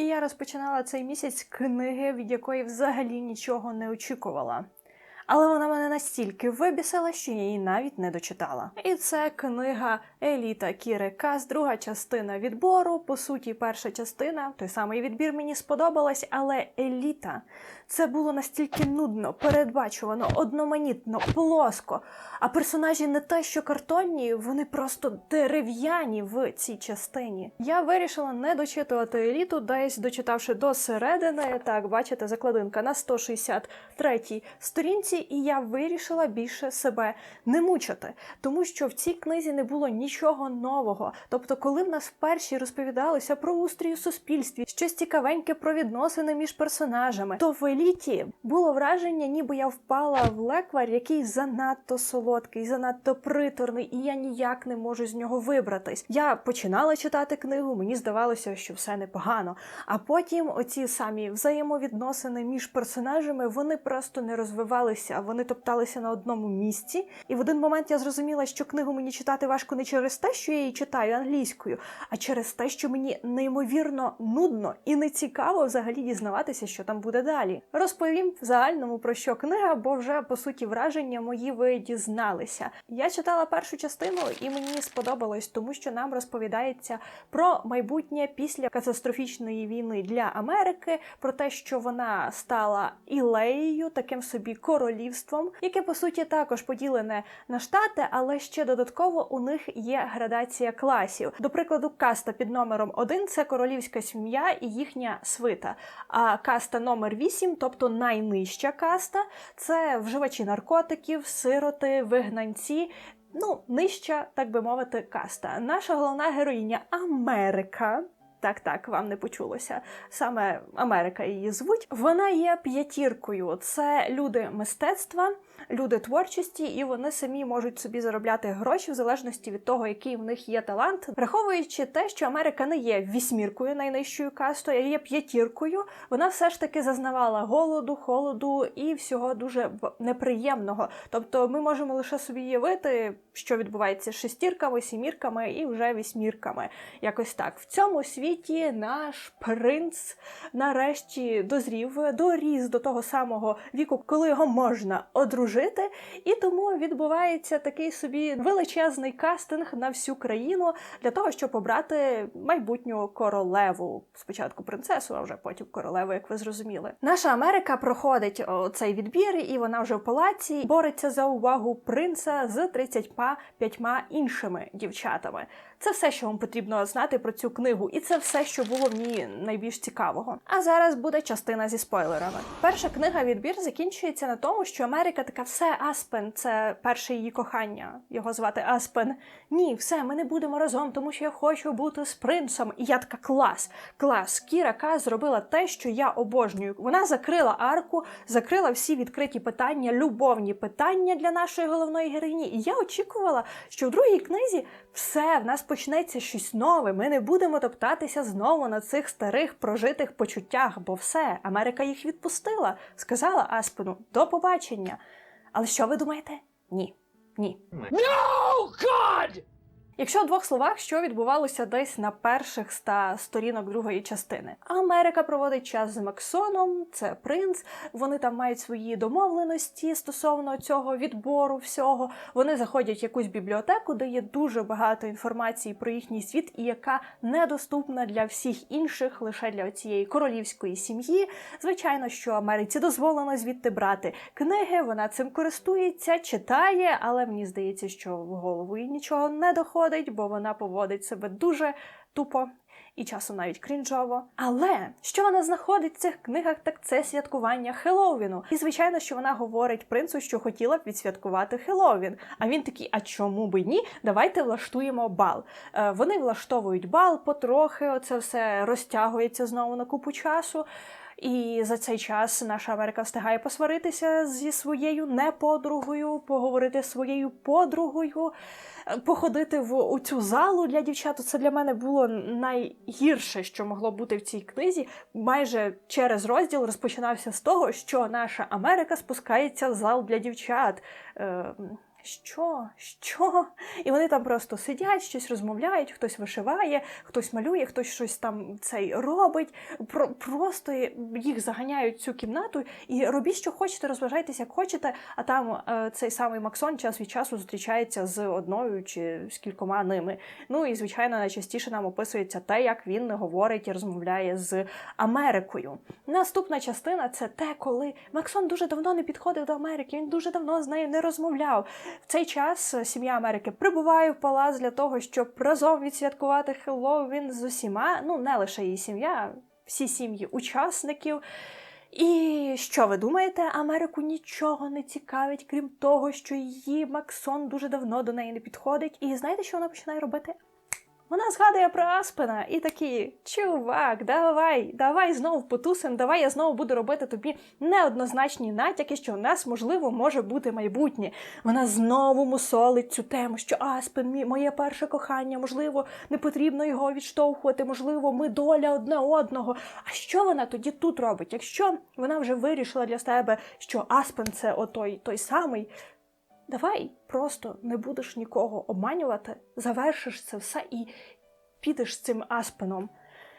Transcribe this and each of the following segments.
І я розпочинала цей місяць книги, від якої взагалі нічого не очікувала. Але вона мене настільки вибісила, що я її навіть не дочитала. І це книга Еліта Кіри Кас, друга частина відбору. По суті, перша частина, той самий відбір мені сподобалась, але еліта це було настільки нудно, передбачувано, одноманітно, плоско. А персонажі не те, що картонні, вони просто дерев'яні в цій частині. Я вирішила не дочитувати еліту, десь дочитавши до середини. Так, бачите, закладинка на 163 сторінці, і я вирішила більше себе не мучити, тому що в цій книзі не було нічого нового. Тобто, коли в нас вперше розповідалося про устрій у суспільстві, щось цікавеньке про відносини між персонажами, то в еліті було враження, ніби я впала в леквар, який занадто солодкий, занадто приторний, і я ніяк не можу з нього вибратись. Я починала читати книгу, мені здавалося, що все непогано. А потім оці самі взаємовідносини між персонажами вони просто не розвивалися, вони топталися на одному місці. І в один момент я зрозуміла, що книгу мені читати важко не через те, що я її читаю англійською, а через те, що мені неймовірно нудно і не цікаво взагалі дізнаватися, що там буде далі. Розповім в загальному про що книга, бо вже по суті враження мої ви дізналися. Я читала першу частину, і мені сподобалось, тому що нам розповідається про майбутнє після катастрофічної війни для Америки, про те, що вона стала ілеєю, таким собі королівством, яке по суті також поділене на штати, але ще додатково у них є градація класів. До прикладу, каста під номером 1 – це королівська сім'я і їхня свита. А каста номер 8, тобто найнижча каста, це вживачі наркотиків, сироти, вигнанці. Ну, нижча, так би мовити, каста. Наша головна героїня Америка. Так, так, вам не почулося. Саме Америка її звуть. Вона є п'ятіркою. Це люди мистецтва, люди творчості, і вони самі можуть собі заробляти гроші в залежності від того, який в них є талант, враховуючи те, що Америка не є вісьміркою найнижчою кастою, а є п'ятіркою. Вона все ж таки зазнавала голоду, холоду і всього дуже неприємного. Тобто, ми можемо лише собі уявити, що відбувається з шестірками, сімірками і вже вісьмірками. Якось так. В цьому світі наш принц нарешті дозрів, доріс до того самого віку, коли його можна одружити, і тому відбувається такий собі величезний кастинг на всю країну для того, щоб обрати майбутню королеву. Спочатку принцесу, а вже потім королеву, як ви зрозуміли. Наша Америка проходить цей відбір, і вона вже в палаці бореться за увагу принца з 35 іншими дівчатами. Це все, що вам потрібно знати про цю книгу, і це все, що було в ній найбільш цікавого. А зараз буде частина зі спойлерами. Перша книга відбір закінчується на тому, що Америка така все Аспен, це перше її кохання. Його звати Аспен. Ні, все, ми не будемо разом, тому що я хочу бути з принцем. І я така клас, клас. Кіра Ка зробила те, що я обожнюю. Вона закрила арку, закрила всі відкриті питання, любовні питання для нашої головної героїні. І я очікувала, що в другій книзі все в нас почнеться щось нове. Ми не будемо топтатися знову на цих старих прожитих почуттях, бо все, Америка їх відпустила. Сказала Аспену до побачення. Але що ви думаєте? Ні. Ні. Якщо в двох словах, що відбувалося десь на перших ста сторінок другої частини, Америка проводить час з Максоном, це принц. Вони там мають свої домовленості стосовно цього відбору всього. Вони заходять в якусь бібліотеку, де є дуже багато інформації про їхній світ, і яка недоступна для всіх інших, лише для цієї королівської сім'ї. Звичайно, що Америці дозволено звідти брати книги. Вона цим користується, читає, але мені здається, що в голову їй нічого не доходить, бо вона поводить себе дуже тупо. І часом навіть крінжово. Але що вона знаходить в цих книгах, так це святкування Хеллоуіну. І звичайно, що вона говорить принцу, що хотіла б відсвяткувати Хеллоуін. А він такий: а чому би ні? Давайте влаштуємо бал. Е, вони влаштовують бал потрохи. Оце все розтягується знову на купу часу. І за цей час наша Америка встигає посваритися зі своєю неподругою, поговорити з своєю подругою, е, походити в у цю залу для дівчат. Це для мене було найгірше, що могло бути в цій книзі. Майже через розділ розпочинався з того, що наша Америка спускається в зал для дівчат. Що? Що? І вони там просто сидять, щось розмовляють, хтось вишиває, хтось малює, хтось щось там цей робить. Про просто їх заганяють в цю кімнату і робіть, що хочете, розважайтеся, як хочете. А там е, цей самий Максон час від часу зустрічається з одною чи з кількома ними. Ну і звичайно, найчастіше нам описується те, як він говорить і розмовляє з Америкою. Наступна частина це те, коли Максон дуже давно не підходив до Америки. Він дуже давно з нею не розмовляв. В цей час сім'я Америки прибуває в палац для того, щоб разом відсвяткувати Хеллоуін з усіма. Ну не лише її сім'я, всі сім'ї учасників. І що ви думаєте, Америку нічого не цікавить, крім того, що її Максон дуже давно до неї не підходить. І знаєте, що вона починає робити? Вона згадує про Аспена і такі: чувак, давай, давай знову потусим, давай я знову буду робити тобі неоднозначні натяки, що у нас, можливо, може бути майбутнє. Вона знову мусолить цю тему, що Аспен, моє перше кохання, можливо, не потрібно його відштовхувати, можливо, ми доля одне одного. А що вона тоді тут робить? Якщо вона вже вирішила для себе, що Аспен це отой той самий. Давай просто не будеш нікого обманювати, завершиш це все і підеш з цим аспеном.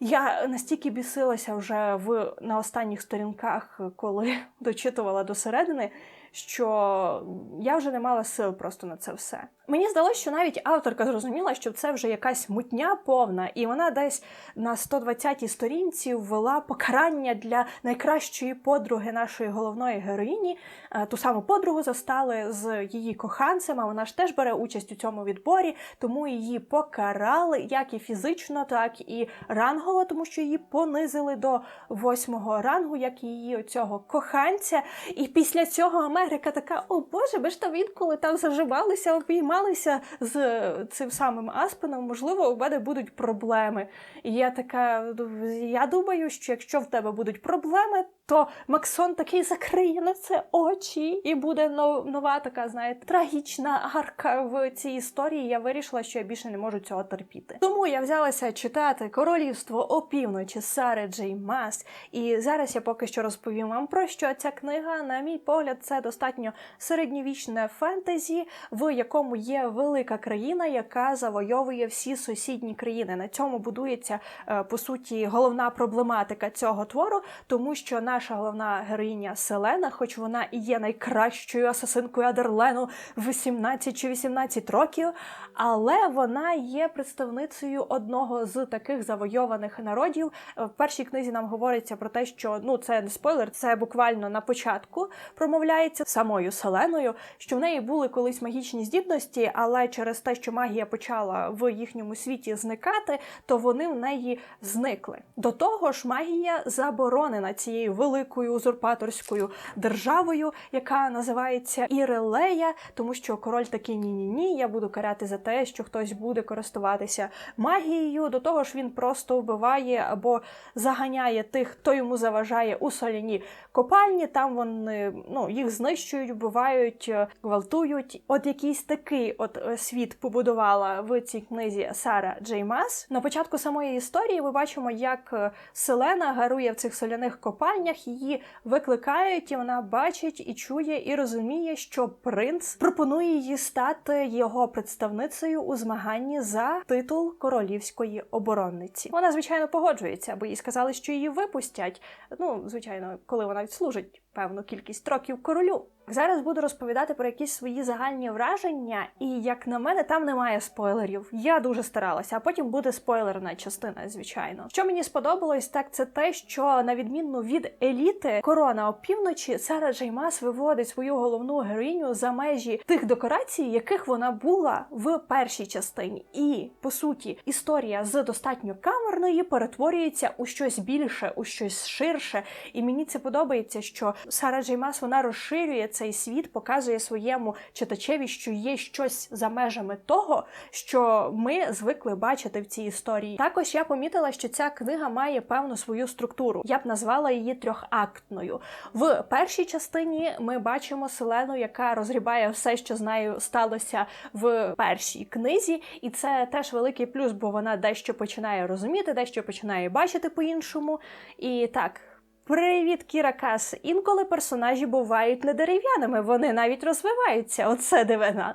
Я настільки бісилася вже в на останніх сторінках, коли дочитувала до середини, що я вже не мала сил просто на це все. Мені здалося, що навіть авторка зрозуміла, що це вже якась мутня повна, і вона десь на 120-й сторінці ввела покарання для найкращої подруги нашої головної героїні. Е, ту саму подругу застали з її коханцем, а вона ж теж бере участь у цьому відборі, тому її покарали як і фізично, так і рангово, тому що її понизили до восьмого рангу, як і її цього коханця. І після цього Америка така: о Боже, ви ж там інколи там заживалися, обіймалися з цим самим Аспеном, можливо, у мене будуть проблеми. І я така, я думаю, що якщо в тебе будуть проблеми, то Максон такий закриє на це очі, і буде нова така, знаєте, трагічна арка в цій історії. Я вирішила, що я більше не можу цього терпіти. Тому я взялася читати Королівство опівночі Сари Джей Мас. І зараз я поки що розповім вам про що ця книга, на мій погляд, це достатньо середньовічне фентезі, в якому є велика країна, яка завойовує всі сусідні країни. На цьому будується е, по суті головна проблематика цього твору, тому що наша головна героїня Селена, хоч вона і є найкращою асасинкою Адерлену в 17 чи 18 років, але вона є представницею одного з таких завойованих народів. В першій книзі нам говориться про те, що ну це не спойлер, це буквально на початку промовляється самою Селеною, що в неї були колись магічні здібності, але через те, що магія почала в їхньому світі зникати, то вони в неї зникли. До того ж, магія заборонена цією великою узурпаторською державою, яка називається Ірелея, тому що король такий ні-ні ні, я буду карати за те, що хтось буде користуватися магією. До того ж, він просто вбиває або заганяє тих, хто йому заважає у соляні копальні. Там вони ну їх знищують, вбивають, гвалтують. От якийсь такий от е, світ побудувала в цій книзі Сара Джеймас. На початку самої історії ми бачимо, як е, Селена гарує в цих соляних копальнях, її викликають, і вона бачить і чує, і розуміє, що принц пропонує їй стати його представницею у змаганні за титул королівської оборонниці. Вона, звичайно, погоджується, бо їй сказали, що її випустять. Ну, звичайно, коли вона відслужить певну кількість років королю. Зараз буду розповідати про якісь свої загальні враження, і як на мене, там немає спойлерів. Я дуже старалася, а потім буде спойлерна частина, звичайно. Що мені сподобалось, так це те, що на відміну від еліти корона опівночі Сара Джеймас виводить свою головну героїню за межі тих декорацій, яких вона була в першій частині. І по суті, історія з достатньо камерної перетворюється у щось більше, у щось ширше. І мені це подобається, що Сара Джеймас вона розширює цей світ, показує своєму читачеві, що є щось за межами того, що ми звикли бачити в цій історії. Також я помітила, що ця книга має певну свою структуру. Я б назвала її трьохактною. В першій частині ми бачимо Селену, яка розгрібає все, що з нею сталося в першій книзі, і це теж великий плюс, бо вона дещо починає розуміти, дещо починає бачити по-іншому. І так Привіт, Кіра Кас. Інколи персонажі бувають не дерев'яними, вони навіть розвиваються. Оце дивина.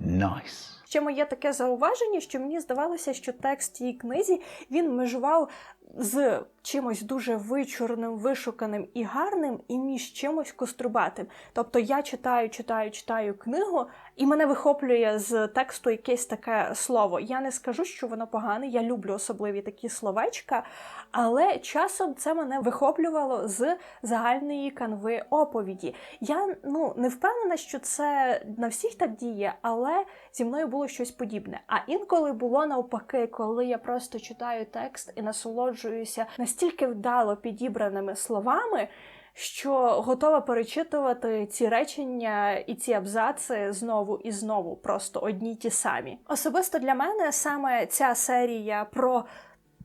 Nice. Ще моє таке зауваження, що мені здавалося, що текст тієї книзі він межував з чимось дуже вичурним, вишуканим і гарним, і між чимось кострубатим. Тобто я читаю, читаю, читаю книгу, і мене вихоплює з тексту якесь таке слово. Я не скажу, що воно погане, я люблю особливі такі словечка, але часом це мене вихоплювало з загальної канви оповіді. Я ну не впевнена, що це на всіх так діє, але зі мною було щось подібне. А інколи було навпаки, коли я просто читаю текст і насолоджуюся настільки вдало підібраними словами. Що готова перечитувати ці речення і ці абзаци знову і знову, просто одні ті самі. Особисто для мене саме ця серія про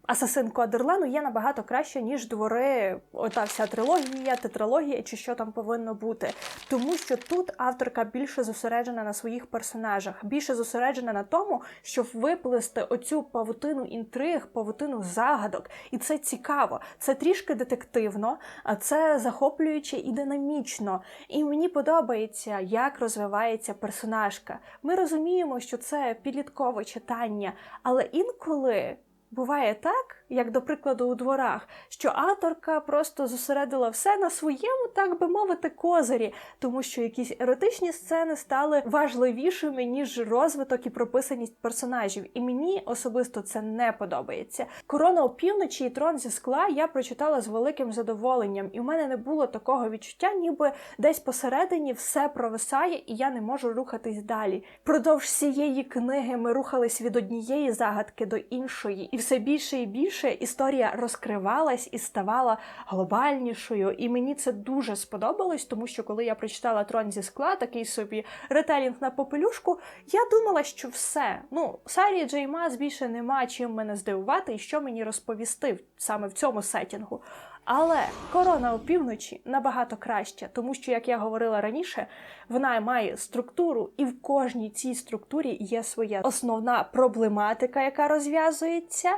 Асасинку Адерлену є набагато краще, ніж двори, ота вся трилогія, тетралогія чи що там повинно бути. Тому що тут авторка більше зосереджена на своїх персонажах, більше зосереджена на тому, щоб виплести оцю павутину інтриг, павутину загадок. І це цікаво. Це трішки детективно, а це захоплююче і динамічно. І мені подобається, як розвивається персонажка. Ми розуміємо, що це підліткове читання, але інколи. Буває так, як до прикладу у дворах, що авторка просто зосередила все на своєму, так би мовити, козирі, тому що якісь еротичні сцени стали важливішими ніж розвиток і прописаність персонажів. І мені особисто це не подобається. Корона опівночі і трон зі скла я прочитала з великим задоволенням, і в мене не було такого відчуття, ніби десь посередині все провисає, і я не можу рухатись далі. Продовж всієї книги ми рухались від однієї загадки до іншої, і все більше і більше історія розкривалась і ставала глобальнішою. І мені це дуже сподобалось, тому що коли я прочитала трон зі скла, такий собі ретелінг на попелюшку, я думала, що все. Ну, Сарі Джеймас більше нема чим мене здивувати і що мені розповісти саме в цьому сетінгу. Але корона опівночі набагато краще, тому що, як я говорила раніше, вона має структуру, і в кожній цій структурі є своя основна проблематика, яка розв'язується,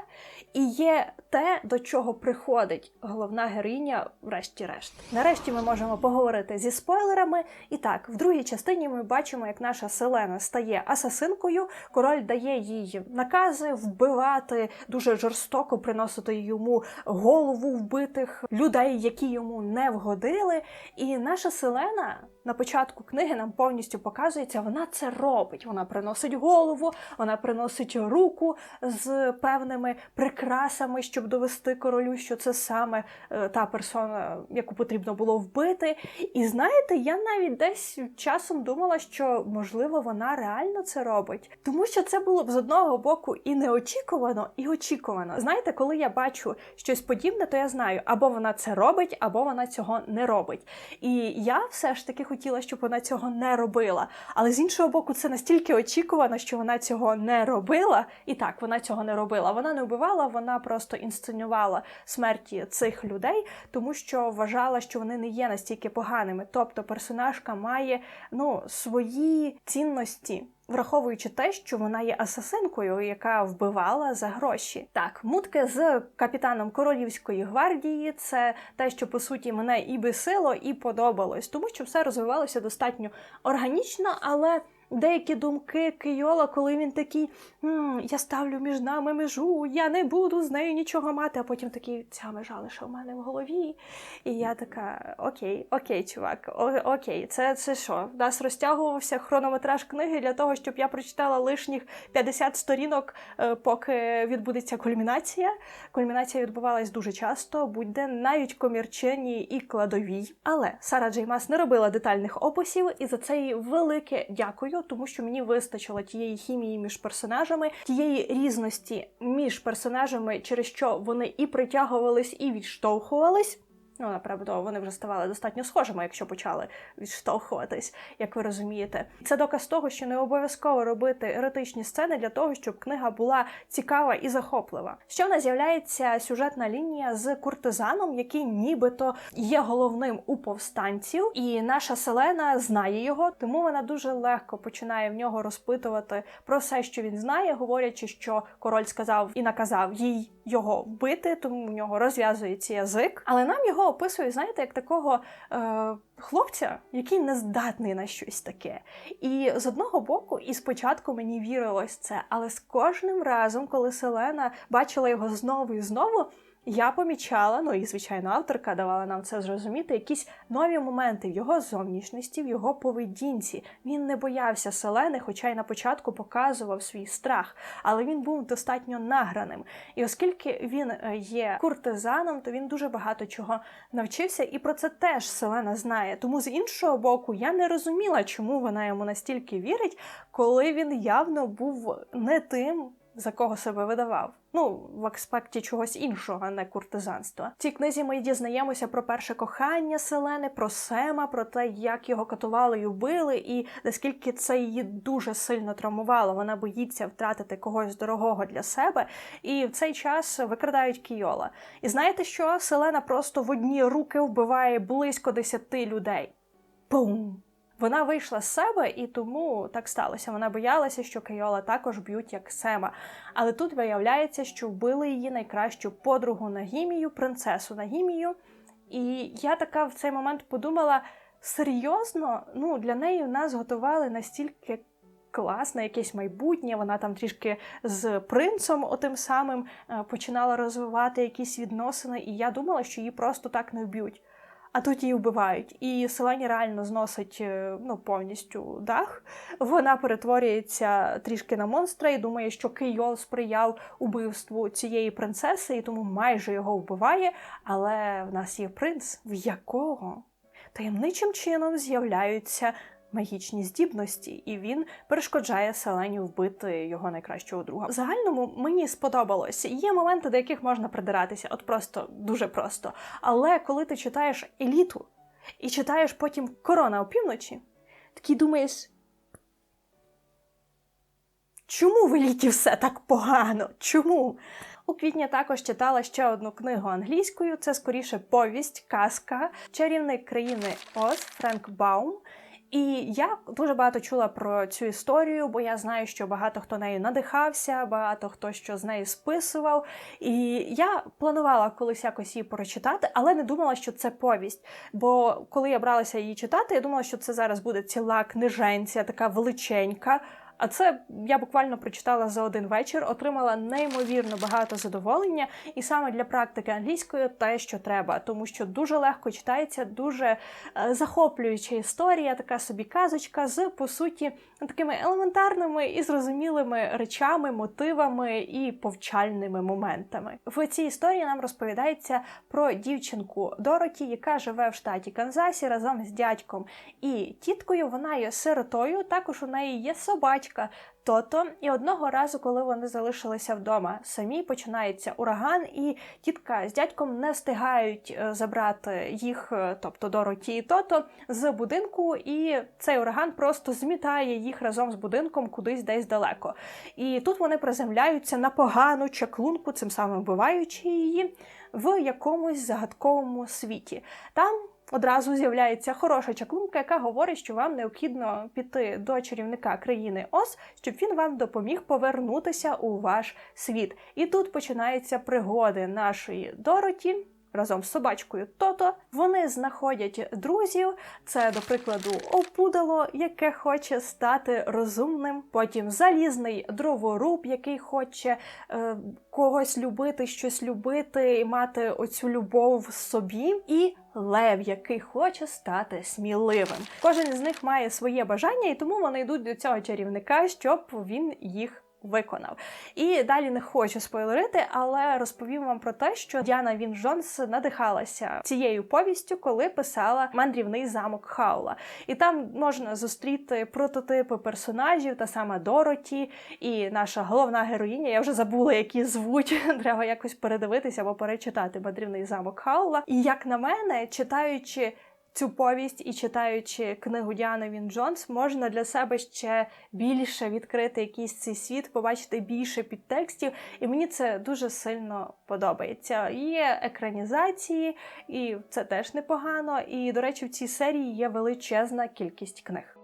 і є те, до чого приходить головна героїня, врешті-решт. Нарешті ми можемо поговорити зі спойлерами. І так, в другій частині ми бачимо, як наша Селена стає асасинкою. Король дає їй накази вбивати дуже жорстоко, приносити йому голову вбитих людей, які йому не вгодили. І наша Селена на початку книги нам повністю показується, вона це робить. Вона приносить голову, вона приносить руку з певними прикрасами, щоб довести королю, що це саме е, та персона, яку потрібно було вбити. І знаєте, я навіть десь часом думала, що можливо вона реально це робить, тому що це було б з одного боку і неочікувано, і очікувано. Знаєте, коли я бачу щось подібне, то я знаю, або вона це робить, або вона цього не робить. І я все ж таки хотіла, щоб вона цього не робила. Але з іншого боку, це настільки очікувано, що вона цього не робила. І так, вона цього не робила. Вона не вбивала, вона просто інсценювала смерті цих людей, тому що вважала, що вони не є настільки поганими. Тобто персонажка має ну свої цінності. Враховуючи те, що вона є асасинкою, яка вбивала за гроші. Так, мутки з капітаном королівської гвардії це те, що по суті мене і бесило, і подобалось, тому що все розвивалося достатньо органічно, але. Деякі думки Кийола, коли він такий «М, я ставлю між нами межу, я не буду з нею нічого мати, а потім такий ця межа лише в мене в голові. І я така: Окей, окей, чувак, о- окей, це, це що? В нас розтягувався хронометраж книги для того, щоб я прочитала лишніх 50 сторінок, е, поки відбудеться кульмінація. Кульмінація відбувалась дуже часто, будь-де навіть комірчині і кладовій. Але Сара Джеймас не робила детальних описів, і за це їй велике дякую, тому що мені вистачило тієї хімії між персонажами, тієї різності між персонажами, через що вони і притягувались, і відштовхувались. Ну, направду, вони вже ставали достатньо схожими, якщо почали відштовхуватись, як ви розумієте. Це доказ того, що не обов'язково робити еротичні сцени для того, щоб книга була цікава і захоплива. Ще в нас з'являється сюжетна лінія з куртизаном, який нібито є головним у повстанців, і наша Селена знає його, тому вона дуже легко починає в нього розпитувати про все, що він знає, говорячи, що король сказав і наказав їй його вбити, тому в нього розв'язується язик. Але нам його його описують, знаєте, як такого е, хлопця, який не здатний на щось таке. І з одного боку, і спочатку мені вірилось це, але з кожним разом, коли Селена бачила його знову і знову. Я помічала, ну і звичайно, авторка давала нам це зрозуміти, якісь нові моменти в його зовнішності, в його поведінці. Він не боявся селени, хоча й на початку показував свій страх, але він був достатньо награним. І оскільки він е, є куртизаном, то він дуже багато чого навчився, і про це теж Селена знає. Тому з іншого боку, я не розуміла, чому вона йому настільки вірить, коли він явно був не тим за кого себе видавав. Ну, в аспекті чогось іншого, а не куртизанства. В цій книзі ми дізнаємося про перше кохання Селени, про Сема, про те, як його катували і вбили, і наскільки це її дуже сильно травмувало. Вона боїться втратити когось дорогого для себе. І в цей час викрадають Кійола. І знаєте що? Селена просто в одні руки вбиває близько десяти людей. Бум! Вона вийшла з себе, і тому так сталося. Вона боялася, що Кейола також б'ють як Сема. Але тут виявляється, що вбили її найкращу подругу Нагімію, принцесу Нагімію. І я така в цей момент подумала: серйозно, ну для неї нас готували настільки. Класне якесь майбутнє, вона там трішки з принцем отим самим е, починала розвивати якісь відносини, і я думала, що її просто так не вб'ють а тут її вбивають. І Селені реально зносить е, ну, повністю дах. Вона перетворюється трішки на монстра і думає, що Кейол сприяв убивству цієї принцеси, і тому майже його вбиває. Але в нас є принц, в якого таємничим чином з'являються магічні здібності, і він перешкоджає Селені вбити його найкращого друга. В загальному мені сподобалось. Є моменти, до яких можна придиратися, от просто дуже просто. Але коли ти читаєш еліту і читаєш потім корона опівночі, такий думаєш. Чому в еліті все так погано? Чому? У квітні також читала ще одну книгу англійською. Це скоріше повість, казка, чарівник країни Оз Френк Баум. І я дуже багато чула про цю історію, бо я знаю, що багато хто нею надихався, багато хто що з нею списував. І я планувала колись якось її прочитати, але не думала, що це повість. Бо коли я бралася її читати, я думала, що це зараз буде ціла книженця, така величенька. А це я буквально прочитала за один вечір, отримала неймовірно багато задоволення, і саме для практики англійської те, що треба, тому що дуже легко читається, дуже е, захоплююча історія, така собі казочка з по суті такими елементарними і зрозумілими речами, мотивами і повчальними моментами. В цій історії нам розповідається про дівчинку Дороті, яка живе в штаті Канзасі разом з дядьком і тіткою. Вона є сиротою. Також у неї є собачка батька Тото. І одного разу, коли вони залишилися вдома, самі починається ураган, і тітка з дядьком не встигають е, забрати їх, е, тобто Дороті і Тото, з будинку, і цей ураган просто змітає їх разом з будинком кудись десь далеко. І тут вони приземляються на погану чаклунку, цим самим вбиваючи її в якомусь загадковому світі. Там одразу з'являється хороша чаклунка, яка говорить, що вам необхідно піти до чарівника країни Ос, щоб він вам допоміг повернутися у ваш світ. І тут починаються пригоди нашої Дороті. Разом з собачкою Тото вони знаходять друзів. Це, до прикладу, опудало, яке хоче стати розумним. Потім залізний дроворуб, який хоче е, когось любити, щось любити і мати оцю любов в собі. І лев, який хоче стати сміливим. Кожен з них має своє бажання, і тому вони йдуть до цього чарівника, щоб він їх. Виконав і далі не хочу спойлерити, але розповім вам про те, що Діана Він Джонс надихалася цією повістю, коли писала мандрівний замок Хаула. І там можна зустріти прототипи персонажів, та саме Дороті, і наша головна героїня. Я вже забула, які звуть. Треба якось передивитися або перечитати мандрівний замок Хаула. І як на мене, читаючи цю повість і читаючи книгу Діани Він Джонс, можна для себе ще більше відкрити якийсь цей світ, побачити більше підтекстів, і мені це дуже сильно подобається. Є екранізації, і це теж непогано. І, до речі, в цій серії є величезна кількість книг.